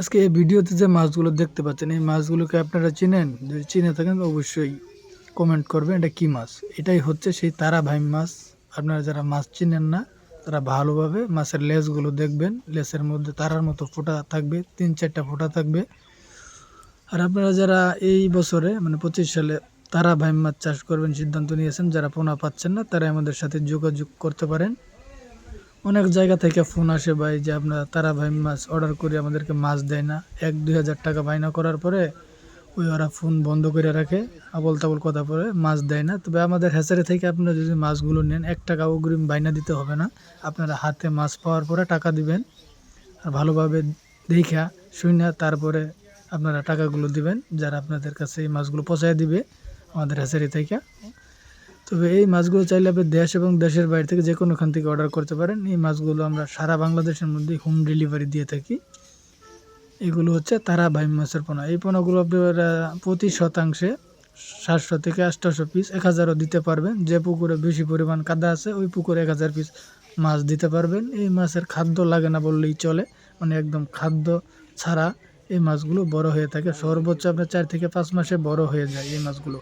আজকে এই ভিডিওতে যে মাছগুলো দেখতে পাচ্ছেন, এই মাছগুলোকে আপনারা চিনেন? যদি চিনে থাকেন, অবশ্যই কমেন্ট করবেন, এটা কি মাছ? এটাই হচ্ছে সেই তারা ভাই মাছ। আপনারা যারা মাছ চিনেন না, তারা ভালোভাবে মাছের লেজগুলো দেখবেন। লেজের মধ্যে তারার মতো ফোঁটা থাকবে, তিন চারটা ফোঁটা থাকবে। আর আপনারা যারা এই বছরে মানে পঁচিশ সালে তারা ভাই মাছ চাষ করবেন সিদ্ধান্ত নিয়েছেন, যারা পোনা পাচ্ছেন না তারা আমাদের সাথে যোগাযোগ করতে পারেন। অনেক জায়গা থেকে ফোন আসে ভাই যে আপনার তারা ভাই মাছ অর্ডার করে আমাদেরকে মাছ দেয় না। এক, দুই হাজার টাকা বায়না করার পরে ওই ওরা ফোন বন্ধ করে রাখে আবল তাবল কথা পরে মাছ দেয় না। তবে আমাদের হ্যাচারি থেকে আপনারা যদি মাছগুলো নেন, এক টাকা অগ্রিম বাইনা দিতে হবে না। আপনারা হাতে মাছ পাওয়ার পরে টাকা দিবেন, আর ভালোভাবে দেখা শুনে তারপরে আপনারা টাকাগুলো দিবেন, যারা আপনাদের কাছে এই মাছগুলো পৌঁছায় দিবে আমাদের হ্যাচারি থেকে। তবে এই মাছগুলো চাইলে আপনি দেশ এবং দেশের বাইরে থেকে যে কোনোখান থেকে অর্ডার করতে পারেন। এই মাছগুলো আমরা সারা বাংলাদেশের মধ্যে হোম ডেলিভারি দিয়ে থাকি। এগুলো হচ্ছে তারা ভাই মাছের পোনা। এই পোনাগুলো আপনারা প্রতি শতাংশে সাতশো থেকে আটশোশো পিস এক হাজারও দিতে পারবেন। যে পুকুরে বেশি পরিমাণ কাদা আছে, ওই পুকুরে এক হাজার পিস মাছ দিতে পারবেন। এই মাছের খাদ্য লাগে না বললেই চলে। মানে একদম খাদ্য ছাড়া এই মাছগুলো বড় হয়ে থাকে। সর্বোচ্চ আপনার চার থেকে পাঁচ মাসে বড় হয়ে যায় এই মাছগুলো।